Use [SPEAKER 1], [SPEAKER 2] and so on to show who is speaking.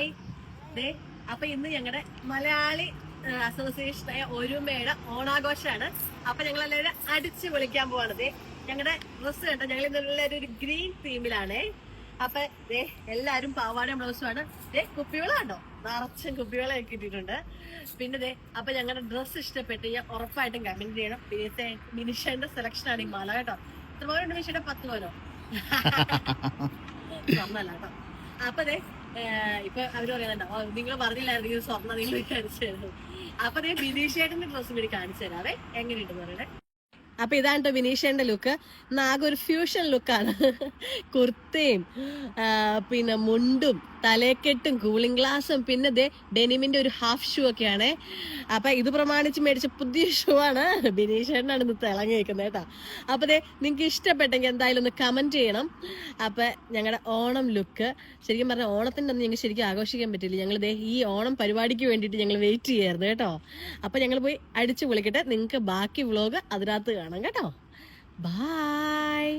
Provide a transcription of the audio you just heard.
[SPEAKER 1] Hi ദേ അപ്പൊ ഇന്ന് ഞങ്ങളുടെ മലയാളി അസോസിയേഷനായ ഒരുമയുടെ ഓണാഘോഷമാണ് അപ്പൊ ഞങ്ങൾ എല്ലാവരും അടിച്ചു വിളിക്കാൻ പോവാണ്. ദേ ഞങ്ങളുടെ ഡ്രസ്സ് കണ്ടോ? ഞങ്ങൾ ഇന്നെല്ലാവരും ഒരു ഗ്രീൻ തീമിലാണ്. അപ്പൊ ദേ എല്ലാരും പാവാടയും ബ്ലൗസുമാണ് ദേ കുപ്പിവെള്ളം കണ്ടോ? നിറച്ചും കുപ്പിവെള്ളം ഇട്ടിട്ടുണ്ട്. പിന്നെ ദേ അപ്പൊ ഞങ്ങളുടെ ഡ്രസ്സ് ഇഷ്ടപ്പെട്ട് ഞാൻ ഉറപ്പായിട്ടും കമന്റ് ചെയ്യണം. പിന്നെ മിനിഷന്റെ സെലക്ഷൻ ആണ് ഈ മാല കേട്ടോ. എത്ര പോലുണ്ട് മിനിഷയുടെ പത്ത് പോലോ. നന്നല്ല കേട്ടോ. അപ്പൊ ഏഹ് ഇപ്പൊ അവർ പറയുന്നുണ്ടോ നിങ്ങൾ പറഞ്ഞില്ലായിരുന്നു സ്വർണ നിങ്ങൾ കാണിച്ചു തരുന്നത് അപ്പൊ ദേ ബിനീഷേട്ടന്റെ ഡ്രസ്സും കൂടി കാണിച്ചു തരാവേ. എങ്ങനെയുണ്ടെന്ന് പറയണേ? അപ്പൊ ഇതാണ് വിനീഷേന്റെ ലുക്ക് നാഗൊരു ഫ്യൂഷൻ ലുക്കാണ് കുർത്തയും പിന്നെ മുണ്ടും തലേക്കെട്ടും കൂളിംഗ് ഗ്ലാസും പിന്നെ ദേ ഡെനിമിന്റെ ഒരു ഹാഫ് ഷൂ ഒക്കെയാണ്. അപ്പൊ ഇത് പ്രമാണിച്ച് മേടിച്ച പുതിയ ഷൂ ആണ്. ബിനീഷേട്ടനാണ് ഇന്ന് തിളങ്ങി നിൽക്കുന്നത് കേട്ടോ. അപ്പൊ ദേ നിങ്ങൾക്ക് ഇഷ്ടപ്പെട്ടെങ്കിൽ എന്തായാലും ഒന്ന് കമന്റ് ചെയ്യണം. അപ്പൊ ഞങ്ങളുടെ ഓണം ലുക്ക് ശരിക്കും പറഞ്ഞാൽ ഓണത്തിന്റെ ഒന്നും ഞങ്ങൾക്ക് ശരിക്കും ആഘോഷിക്കാൻ പറ്റില്ല ഞങ്ങൾ ദേ ഈ ഓണം പരിപാടിക്ക് വേണ്ടിയിട്ട് ഞങ്ങൾ വെയിറ്റ് ചെയ്യായിരുന്നു കേട്ടോ. അപ്പൊ ഞങ്ങൾ പോയി അടിച്ചു വിളിക്കട്ടെ നിങ്ങൾക്ക് ബാക്കി വ്ളോഗ് അതിനകത്ത് കാണാം കേട്ടോ. ബായ്